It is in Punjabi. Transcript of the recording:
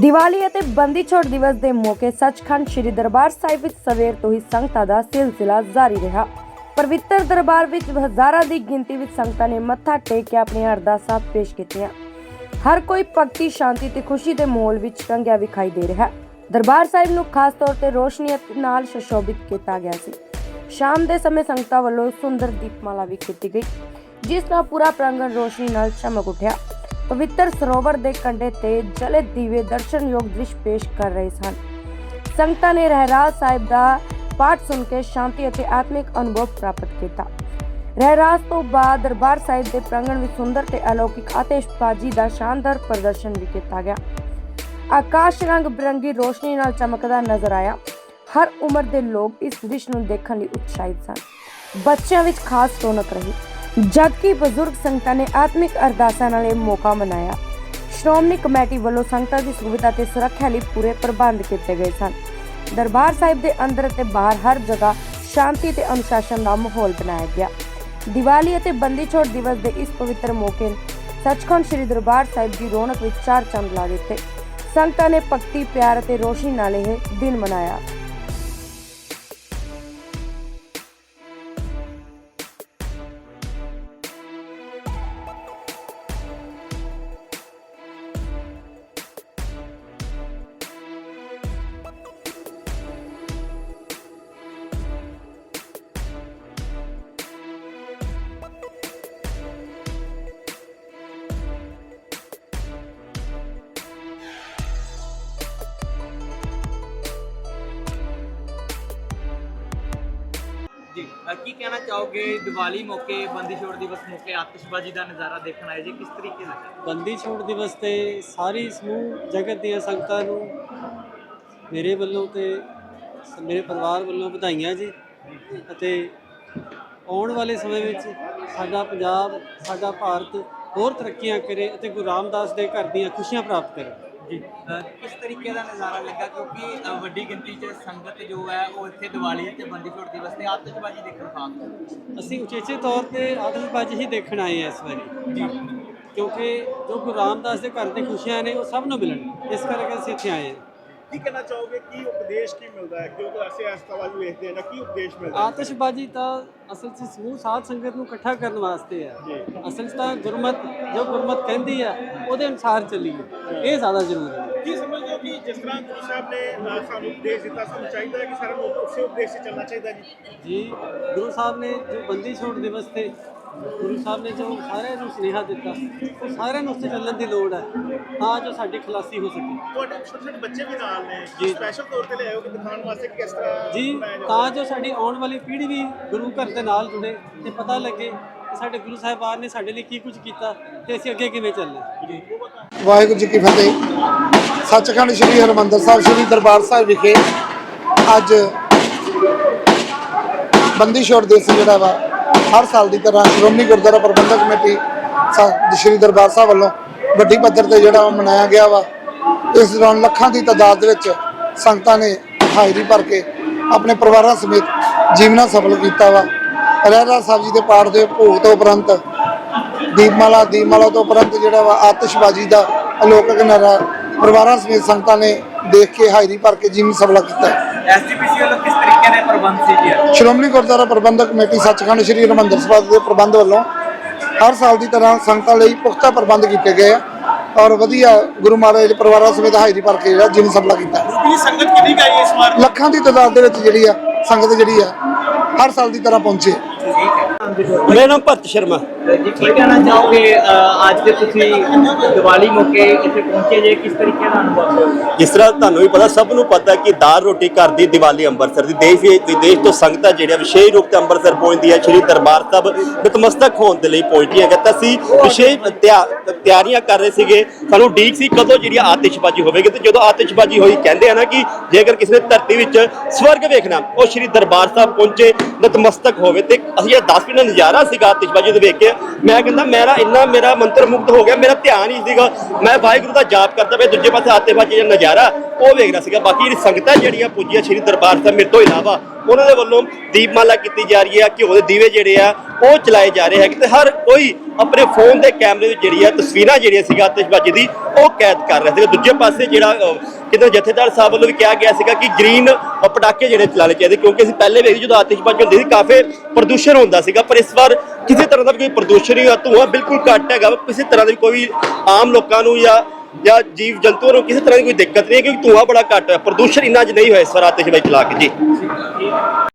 ਦੀਵਾਲੀ ਅਤੇ ਬੰਦੀ ਛੋੜ ਦਿਵਸ ਦੇ ਮੌਕੇ ਸੱਚਖੰਡ ਸ੍ਰੀ ਦਰਬਾਰ ਸਾਹਿਬ ਵਿੱਚ ਸਵੇਰ ਤੋਂ ਹੀ ਸੰਗਤਾਂ ਦਾ ਸਿਲਸਿਲਾ ਜਾਰੀ ਰਿਹਾ। ਪਵਿੱਤਰ ਦਰਬਾਰ ਵਿੱਚ ਹਜ਼ਾਰਾਂ ਦੀ ਗਿਣਤੀ ਵਿੱਚ ਸੰਗਤਾਂ ਨੇ ਮੱਥਾ ਟੇਕ ਕੇ ਆਪਣੀਆਂ ਅਰਦਾਸਾਂ ਪੇਸ਼ ਕੀਤੀਆਂ। ਹਰ ਕੋਈ ਭਗਤੀ, ਸ਼ਾਂਤੀ ਤੇ ਖੁਸ਼ੀ ਦੇ ਮਾਹੌਲ ਵਿੱਚ ਰੰਗਿਆ ਵਿਖਾਈ ਦੇ ਰਿਹਾ। ਦਰਬਾਰ ਸਾਹਿਬ ਨੂੰ ਖਾਸ ਤੌਰ ਤੇ ਰੋਸ਼ਨੀ ਨਾਲ ਸੁਸ਼ੋਭਿਤ ਕੀਤਾ ਗਿਆ ਸੀ। ਸ਼ਾਮ ਦੇ ਸਮੇਂ ਸੰਗਤਾਂ ਵੱਲੋਂ ਸੁੰਦਰ ਦੀਪਮਾਲਾ ਵੀ ਕੀਤੀ ਗਈ, ਜਿਸ ਨਾਲ ਪੂਰਾ ਪ੍ਰਾਂਗਣ ਰੋਸ਼ਨੀ ਨਾਲ ਚਮਕ ਉੱਠਿਆ। ਪਵਿੱਤਰ ਸਰੋਵਰ ਦੇ ਕੰਢੇ ਤੇ ਜਲੇ ਦੀਵੇ ਦਰਸ਼ਨਯੋਗ ਦ੍ਰਿਸ਼ ਪੇਸ਼ ਕਰ ਰਹੇ ਸਨ। ਸੰਗਤਾਂ ਨੇ ਰਹਿਰਾਸ ਸਾਹਿਬ ਦਾ ਪਾਠ ਸੁਣ ਕੇ ਸ਼ਾਂਤੀ ਅਤੇ ਆਤਮਿਕ ਅਨੁਭਵ ਪ੍ਰਾਪਤ ਕੀਤਾ। ਰਹਿਰਾਸ ਤੋਂ ਬਾਅਦ ਦਰਬਾਰ ਸਾਹਿਬ ਦੇ ਪ੍ਰਾਂਗਣ ਵਿੱਚ ਸੁੰਦਰ ਤੇ ਅਲੌਕਿਕ ਆਤਿਸ਼ਬਾਜ਼ੀ ਦਾ ਸ਼ਾਨਦਾਰ ਪ੍ਰਦਰਸ਼ਨ ਵੀ ਕੀਤਾ ਗਿਆ। ਆਕਾਸ਼ ਰੰਗ ਬਿਰੰਗੀ ਰੋਸ਼ਨੀ ਨਾਲ ਚਮਕਦਾ ਨਜ਼ਰ ਆਇਆ। ਹਰ ਉਮਰ ਦੇ ਲੋਕ ਇਸ ਦ੍ਰਿਸ਼ ਨੂੰ ਦੇਖਣ ਲਈ ਉਤਸ਼ਾਹਿਤ ਸਨ। ਬੱਚਿਆਂ ਵਿੱਚ ਖਾਸ ਰੌਣਕ ਰਹੀ। ਜਦਕਿ ਬਜ਼ੁਰਗ ਸੰਗਤਾਂ ਨੇ ਆਤਮਿਕ ਅਰਦਾਸਾਂ ਨਾਲ ਇਹ ਮੌਕਾ ਮਨਾਇਆ। ਸ਼੍ਰੋਮਣੀ ਕਮੇਟੀ ਵੱਲੋਂ ਸੰਗਤਾਂ ਦੀ ਸੁਵਿਧਾ ਤੇ ਸੁਰੱਖਿਆ ਲਈ ਪੂਰੇ ਪ੍ਰਬੰਧ ਕੀਤੇ ਗਏ ਸਨ। ਦਰਬਾਰ ਸਾਹਿਬ ਦੇ ਅੰਦਰ ਅਤੇ ਬਾਹਰ ਹਰ ਜਗ੍ਹਾ ਸ਼ਾਂਤੀ ਤੇ ਅਨੁਸ਼ਾਸਨ ਦਾ ਮਾਹੌਲ ਬਣਾਇਆ ਗਿਆ। ਦੀਵਾਲੀ ਅਤੇ ਬੰਦੀ ਛੋੜ ਦਿਵਸ ਦੇ ਇਸ ਪਵਿੱਤਰ ਮੌਕੇ ਸੱਚਖੰਡ ਸ੍ਰੀ ਦਰਬਾਰ ਸਾਹਿਬ ਦੀ ਰੌਣਕ ਵਿੱਚ ਚਾਰ ਚੰਦ ਲਾ ਦਿੱਤੇ। ਸੰਗਤਾਂ ਨੇ ਭਗਤੀ, ਪਿਆਰ ਅਤੇ ਰੋਸ਼ਨੀ ਨਾਲ ਇਹ ਦਿਨ ਮਨਾਇਆ। ਕੀ ਕਹਿਣਾ ਚਾਹੋਗੇ ਦੀਵਾਲੀ ਮੌਕੇ, ਬੰਦੀ ਛੋੜ ਦਿਵਸ ਮੌਕੇ ਆਤਿਸ਼ਬਾਜ਼ੀ ਦਾ ਨਜ਼ਾਰਾ ਦੇਖਣ ਆਏ ਜੀ, ਕਿਸ ਤਰੀਕੇ ਨਾਲ? ਬੰਦੀ ਛੋੜ ਦਿਵਸ ਤੇ ਸਾਰੀ ਸਮੂਹ, ਜਗਤ ਦੀਆਂ ਸੰਗਤਾਂ ਨੂੰ ਮੇਰੇ ਵੱਲੋਂ ਤੇ ਮੇਰੇ ਪਰਿਵਾਰ ਵੱਲੋਂ ਵਧਾਈਆਂ ਜੀ। ਅਤੇ ਆਉਣ ਵਾਲੇ ਸਮੇਂ ਵਿੱਚ ਸਾਡਾ ਪੰਜਾਬ, ਸਾਡਾ ਭਾਰਤ ਹੋਰ ਤਰੱਕੀਆਂ ਕਰੇ ਅਤੇ ਗੁਰੂ ਰਾਮਦਾਸ ਦੇ ਘਰ ਦੀਆਂ ਖੁਸ਼ੀਆਂ ਪ੍ਰਾਪਤ ਕਰੇ। ਜੀ। ਕਿਸ ਤਰੀਕੇ ਦਾ ਨਜ਼ਾਰਾ ਲੱਗਾ? ਕਿਉਂਕਿ ਵੱਡੀ ਗਿਣਤੀ 'ਚ ਸੰਗਤ ਜੋ ਹੈ ਉਹ ਇੱਥੇ ਦੀਵਾਲੀ ਤੇ ਬੰਦੀ ਛੋੜ ਦਿਵਸ ਤੇ ਆਤਿਸ਼ਬਾਜ਼ੀ ਦੇਖਣ ਖਾਸ। ਅਸੀਂ ਉਚੇਚੇ ਤੌਰ ਤੇ ਆਤਿਸ਼ਬਾਜ਼ੀ ਹੀ ਦੇਖਣ ਆਏ ਹਾਂ ਇਸ ਵਾਰੀ। ਜੀ। ਕਿਉਂਕਿ ਜੋ ਗੁਰੂ ਰਾਮਦਾਸ ਦੇ ਘਰ ਦੀਆਂ ਖੁਸ਼ੀਆਂ ਨੇ ਉਹ ਸਭ ਨੂੰ ਮਿਲਣ। ਇਸ ਕਰਕੇ ਅਸੀਂ ਇੱਥੇ ਆਏ ਹਾਂ। ਕੀ ਕਹਿਣਾ ਚਾਹੋਗੇ? ਕੀ ਉਪਦੇਸ਼ ਕੀ ਮਿਲਦਾ ਹੈ? ਕਿਉਂਕਿ ਅਸੀਂ ਇਸ ਤਰ੍ਹਾਂ ਵੀ ਵੇਖਦੇ ਹਾਂ ਨਾ ਕੀ ਉਪਦੇਸ਼ ਮਿਲਦਾ ਹੈ? ਆਤਿਸ਼ਬਾਜ਼ੀ ਤਾਂ ਅਸਲ 'ਚ ਸਮੂਹ ਸਾਧ ਸੰਗਤ ਨੂੰ ਇਕੱਠਾ ਕਰਨ ਵਾਸਤੇ ਹੈ। ਅਸਲ 'ਚ ਤਾਂ ਗੁਰਮਤ ਜੋ ਗੁਰਮਤ ਕਹਿੰਦੀ ਆ ਉਹਦੇ ਅਨੁਸਾਰ ਚੱਲੀਏ ਇਹ ਜ਼ਿਆਦਾ ਜ਼ਰੂਰੀ ਹੈ। ਕੀ ਸਮਝਦੇ ਹੋ ਕਿ ਜਿਸ ਤਰ੍ਹਾਂ ਗੁਰੂ ਸਾਹਿਬ ਨੇ ਸਾਨੂੰ ਉਪਦੇਸ਼ ਦਿੱਤਾ ਸਾਨੂੰ ਚਾਹੀਦਾ ਹੈ ਕਿ ਸਾਰਿਆਂ ਨੂੰ ਉਸੇ ਉਪਦੇਸ਼ 'ਤੇ ਚੱਲਣਾ ਚਾਹੀਦਾ ਜੀ? ਜੀ ਗੁਰੂ ਸਾਹਿਬ ਨੇ ਜੋ ਬੰਦੀ ਛੋੜ ਦਿਵਸ ਤੇ ਗੁਰੂ ਸਾਹਿਬ ਨੇ ਜੋ ਸਾਰਿਆਂ ਨੂੰ ਸੁਨੇਹਾ ਦਿੱਤਾ ਉਹ ਸਾਰਿਆਂ ਨੂੰ ਉਸ ਤੇ ਚੱਲਣ ਦੀ ਲੋੜ ਹੈ ਤਾਂ ਜੋ ਸਾਡੀ ਖਲਾਸੀ ਹੋ ਸਕੇ। ਤੁਹਾਡੇ ਛੋਟੇ ਛੋਟੇ ਬੱਚੇ ਵੀ ਨਾਲ ਨੇ ਜੀ। ਸਪੈਸ਼ਲ ਤੌਰ ਤੇ ਲਿਆਓ ਕਿ ਦਿਖਾਉਣ ਵਾਸਤੇ ਕਿ ਕਿਸ ਤਰ੍ਹਾਂ ਜੀ ਤਾਂ ਸਾਡੀ ਆਉਣ ਵਾਲੀ ਪੀੜ੍ਹੀ ਵੀ ਗੁਰੂ ਘਰ ਦੇ ਨਾਲ ਜੁੜੇ ਤੇ ਪਤਾ ਲੱਗੇ ਕਿ ਸਾਡੇ ਗੁਰੂ ਸਾਹਿਬਾਨ ਨੇ ਸਾਡੇ ਲਈ ਕੀ ਕੁਝ ਕੀਤਾ ਤੇ ਅਸੀਂ ਅੱਗੇ ਕਿਵੇਂ ਚੱਲਣਾ ਵਾਹਿਗੁਰੂ ਜੀ ਕੀ ਫਤਿਹ। ਸੱਚਖੰਡ ਸ੍ਰੀ ਹਰਿਮੰਦਰ ਸਾਹਿਬ ਸ੍ਰੀ ਦਰਬਾਰ ਸਾਹਿਬ ਵਿਖੇ ਅੱਜ ਬੰਦੀ ਛੋੜ ਦਿਵਸ ਜਿਹੜਾ ਵਾ ਹਰ ਸਾਲ ਦੀ ਤਰ੍ਹਾਂ ਸ਼੍ਰੋਮਣੀ ਗੁਰਦੁਆਰਾ ਪ੍ਰਬੰਧਕ ਕਮੇਟੀ ਸਾ- ਸ੍ਰੀ ਦਰਬਾਰ ਸਾਹਿਬ ਵੱਲੋਂ ਵੱਡੀ ਪੱਧਰ ਤੇ ਜਿਹੜਾ ਉਹ ਮਨਾਇਆ ਗਿਆ ਵਾ। ਇਸ ਦੌਰਾਨ ਲੱਖਾਂ ਦੀ ਤਾਦਾਦ ਵਿੱਚ ਸੰਗਤਾਂ ਨੇ ਹਾਜ਼ਰੀ ਭਰ ਕੇ ਆਪਣੇ ਪਰਿਵਾਰਾਂ ਸਮੇਤ ਜੀਵਨਾ ਸਫਲ ਕੀਤਾ ਵਾ। ਰਹਿਰਾ ਸਾਹਿਬ ਜੀ ਦੇ ਪਾਠ ਦੇ ਭੋਗ ਤੋਂ ਉਪਰੰਤ, ਦੀਪਮਾਲਾ ਦੀਪਮਾਲਾ ਤੋਂ ਉਪਰੰਤ ਜਿਹੜਾ ਵਾ ਆਤਿਸ਼ਬਾਜ਼ੀ ਦਾ ਅਲੋਕਕ ਨਾਰਾ ਪਰਿਵਾਰਾਂ ਸਮੇਤ ਸੰਗਤਾਂ ਨੇ ਦੇਖ ਕੇ ਹਾਜ਼ਰੀ ਭਰ ਕੇ ਜੀਵਨ ਸਫਲਾ ਕੀਤਾ। ਐਸਜੀਪੀਸੀ ਵੱਲੋਂ ਕਿਸ ਤਰੀਕੇ ਦੇ ਪ੍ਰਬੰਧ ਸੀ ਜੀ? ਸ਼੍ਰੋਮਣੀ ਗੁਰਦੁਆਰਾ ਪ੍ਰਬੰਧਕ ਕਮੇਟੀ ਸੱਚਖੰਡ ਸ੍ਰੀ ਹਰਿਮੰਦਰ ਸਾਹਿਬ ਦੇ ਪ੍ਰਬੰਧ ਵੱਲੋਂ ਹਰ ਸਾਲ ਦੀ ਤਰ੍ਹਾਂ ਸੰਗਤਾਂ ਲਈ ਪੁਖਤਾ ਪ੍ਰਬੰਧ ਕੀਤੇ ਗਏ ਆ ਔਰ ਵਧੀਆ ਗੁਰੂ ਮਹਾਰਾਜ ਦੇ ਪਰਿਵਾਰਾਂ ਸਮੇਤ ਹਾਜ਼ਰੀ ਭਰ ਕੇ ਜਿਹੜਾ ਜੀਵਨ ਸਫਲਾ ਕੀਤਾ। ਕੀ ਸੰਗਤ ਕਿੰਨੀ ਗਈ ਇਸ ਵਾਰ? ਲੱਖਾਂ ਦੀ ਤਾਦਾਦ ਦੇ ਵਿੱਚ ਜਿਹੜੀ ਆ ਸੰਗਤ ਜਿਹੜੀ ਆ ਹਰ ਸਾਲ ਦੀ ਤਰ੍ਹਾਂ ਪਹੁੰਚੇ ਮੇਰਾ ਨਾਮ ਭਰਤ ਸ਼ਰਮਾ। ਜੀ ਕੀ ਕਹਿਣਾ ਚਾਹੋਗੇ ਅੱਜ ਦੇ ਤੁਸੀਂ ਦੀਵਾਲੀ ਮੌਕੇ ਇੱਥੇ ਪਹੁੰਚੇ ਜੇ ਕਿਸ ਤਰੀਕੇ ਦਾ ਅਨੁਭਵ ਹੋਇਆ? ਜਿਸ ਤਰ੍ਹਾਂ ਤੁਹਾਨੂੰ ਵੀ ਪਤਾ ਸਭ ਨੂੰ ਪਤਾ ਕਿ ਦਾਲ ਰੋਟੀ ਘਰ ਦੀ ਦੀਵਾਲੀ ਅੰਮ੍ਰਿਤਸਰ ਦੀ ਦੇਸ਼ ਵਿਦੇਸ਼ ਤੋਂ ਸੰਗਤਾਂ ਜਿਹੜੀਆਂ ਵਿਸ਼ੇਸ਼ ਰੂਪ ਤੇ ਅੰਮ੍ਰਿਤਸਰ ਪਹੁੰਚਦੀ ਹੈ ਸ਼੍ਰੀ ਦਰਬਾਰ ਸਾਹਿਬ ਨਤਮਸਤਕ ਹੋਣ ਦੇ ਲਈ ਪਹੁੰਚਦੀਆਂ ਹੈ ਤਾਂ ਅਸੀਂ ਵਿਸ਼ੇਸ਼ ਤਿਆ- ਤਿਆਰੀਆਂ ਕਰ ਰਹੇ ਸੀਗੇ। ਸਾਨੂੰ ਡੀਕ ਸੀ ਕਦੋਂ ਜਿਹੜੀ ਆਤਿਸ਼ਬਾਜ਼ੀ ਹੋਵੇਗੀ ਤੇ ਜਦੋਂ ਆਤਿਸ਼ਬਾਜ਼ੀ ਹੋਈ ਕਹਿੰਦੇ ਆ ਨਾ ਕਿ ਜੇਕਰ ਕਿਸੇ ਨੇ ਧਰਤੀ ਵਿੱਚ ਸਵਰਗ ਵੇਖਣਾ ਉਹ ਸ਼੍ਰੀ ਦਰਬਾਰ ਸਾਹਿਬ ਪਹੁੰਚੇ ਨਤਮਸਤਕ ਹੋਵੇ ਤੇ ਅਸੀਂ ਇਹ 10 ਮਿੰਟ ਨਜ਼ਾਰਾ ਸੀਗਾ ਆਤਿਸ਼ਬਾਜ਼ੀ ਦੇ ਵੇਖ ਕੇ। ਮੈਂ ਕਹਿੰਦਾ, ਮੇਰਾ ਇੰਨਾ ਮੇਰਾ ਮੰਤਰ ਮੁਕਤ ਹੋ ਗਿਆ, ਮੇਰਾ ਧਿਆਨ ਹੀ ਸੀਗਾ। ਮੈਂ ਵਾਹਿਗੁਰੂ ਦਾ ਜਾਪ ਕਰਦਾ ਪਿਆ, ਦੂਜੇ ਪਾਸੇ ਆਤਿਸ਼ਬਾਜ਼ੀ ਦਾ ਨਜ਼ਾਰਾ ਉਹ ਵੇਖ ਰਿਹਾ ਸੀਗਾ। ਬਾਕੀ ਜਿਹੜੀ ਸੰਗਤਾਂ ਜਿਹੜੀਆਂ ਪੁੱਜੀਆਂ ਸ਼੍ਰੀ ਦਰਬਾਰ ਸਾਹਿਬ ਮੇਰੇ ਤੋਂ ਇਲਾਵਾ ਉਹਨਾਂ ਦੇ ਵੱਲੋਂ ਦੀਪਮਾਲਾ ਕੀਤੀ ਜਾ ਰਹੀ ਹੈ, ਘਿਓ ਦੇ ਦੀਵੇ ਜਿਹੜੇ ਆ, ਉਹ ਚਲਾਏ ਜਾ ਰਹੇ ਹੈ ਤੇ ਹਰ ਕੋਈ ਆਪਣੇ ਫੋਨ ਦੇ ਕੈਮਰੇ ਵਿੱਚ ਜਿਹੜੀ ਆ, ਤਸਵੀਰਾਂ ਜਿਹੜੀਆਂ ਸੀਗਾ ਆਤਿਸ਼ਬਾਜ਼ੀ ਦੀ, ਉਹ ਕੈਦ ਕਰ ਰਿਹਾ ਸੀਗਾ। ਦੂਜੇ ਪਾਸੇ ਜਿਹੜਾ ਕਿਤੇ ਜਥੇਦਾਰ ਸਾਹਿਬ ਵੱਲੋਂ ਵੀ ਕਿਹਾ ਗਿਆ ਸੀਗਾ ਕਿ ਗ੍ਰੀਨ ਪਟਾਕੇ ਜਿਹੜੇ ਚਲਾਣੇ ਚਾਹੀਦੇ ਕਿਉਂਕਿ ਅਸੀਂ ਪਹਿਲੇ ਵੇਖੀ ਜਦੋਂ ਆਤਿਸ਼ਬਾਜ਼ੀ ਹੁੰਦੀ ਸੀ, ਕਾਫੀ ਪ੍ਰਦੂਸ਼ਣ ਹੁੰਦਾ ਸੀਗਾ। ਪਰ ਇਸ ਵਾਰ ਕਿਸੇ ਤਰ੍ਹਾਂ ਦਾ ਵੀ ਕੋਈ ਪ੍ਰਦੂਸ਼ਣ ਨਹੀਂ ਹੋਇਆ, ਧੂੰਆਂ ਬਿਲਕੁਲ ਘੱਟ ਹੈਗਾ ਕਿਸੇ ਤਰ੍ਹਾਂ ਦੀ ਕੋਈ ਆਮ ਲੋਕਾਂ ਨੂੰ ਜਾਂ ਜਾਂ ਜੀਵ ਜੰਤੂਆਂ ਨੂੰ ਕਿਸੇ ਤਰ੍ਹਾਂ ਦੀ ਕੋਈ ਦਿੱਕਤ ਨਹੀਂ ਹੈ, ਕਿਉਂਕਿ ਧੂੰਆਂ ਬੜਾ ਘੱਟ ਹੈ, ਪ੍ਰਦੂਸ਼ਣ ਇੰਨਾ ਜ ਨਹੀਂ ਹੋਇਆ ਇਸ ਵਾਰ ਆਤਿਸ਼ਬਾਜ਼ੀ ਚਲਾ ਕੇ, ਜੀ।